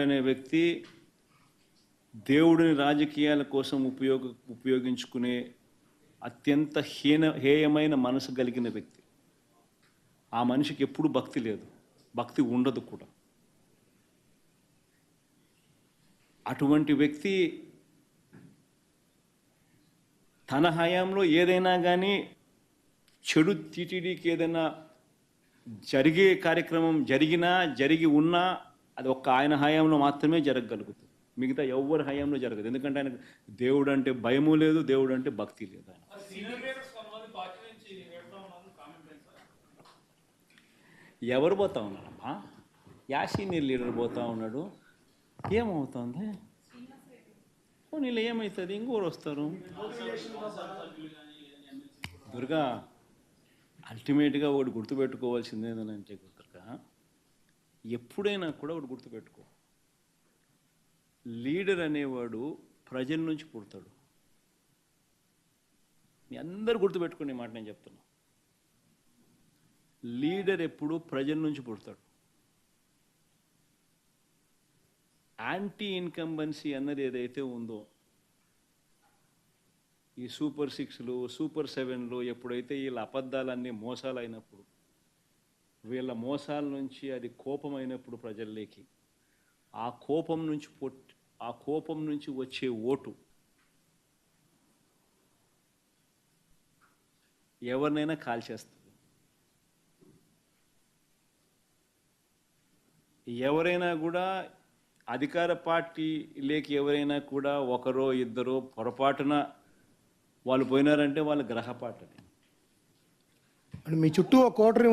అనే వ్యక్తి దేవుడిని రాజకీయాల కోసం ఉపయోగ ఉపయోగించుకునే అత్యంత హీన హేయమైన మనసు కలిగిన వ్యక్తి. ఆ మనిషికి ఎప్పుడు భక్తి లేదు. భక్తి ఉండదు కూడా. అటువంటి వ్యక్తి తన హయాంలో ఏదైనా కానీ చెడు టీటీడీకి ఏదైనా జరిగే కార్యక్రమం జరిగినా జరిగి ఉన్నా అది ఒక్క ఆయన హయాంలో మాత్రమే జరగగలుగుతుంది. మిగతా ఎవరి హయాంలో జరగదు. ఎందుకంటే ఆయన దేవుడు అంటే భయము లేదు దేవుడు అంటే భక్తి లేదు ఆయన. ఎవరు పోతా ఉన్నారమ్మా యా సీనియర్ లీడర్ పోతా ఉన్నాడు. ఏమవుతుంది? నీళ్ళు ఏమవుతుంది ఇంకోరు వస్తారు. దుర్గా అల్టిమేట్గా ఒకటి గుర్తుపెట్టుకోవాల్సింది ఏంటంటే ఎప్పుడైనా కూడా ఒకటి గుర్తుపెట్టుకో. లీడర్ అనేవాడు ప్రజల నుంచి పుడతాడు. మీ అందరు గుర్తుపెట్టుకునే మాట నేను చెప్తున్నా. లీడర్ ఎప్పుడు ప్రజల నుంచి పుడతాడు. యాంటీ ఇన్కంబెన్సీ అన్నది ఏదైతే ఉందో ఈ సూపర్ సిక్స్లు సూపర్ సెవెన్లు ఎప్పుడైతే వీళ్ళ అబద్ధాలన్నీ మోసాలు అయినప్పుడు వీళ్ళ మోసాల నుంచి అది కోపం అయినప్పుడు ప్రజల్లోకి ఆ కోపం నుంచి పొట్టి ఆ కోపం నుంచి వచ్చే ఓటు. ఎవరినైనా కాల్చేస్తుంది. ఎవరైనా కూడా అధికార పార్టీ లేక ఎవరైనా కూడా ఒకరో ఇద్దరో పొరపాటున వాళ్ళు పోయినారంటే వాళ్ళ గ్రహపాటని మీ చుట్టూ ఒక కోటరీ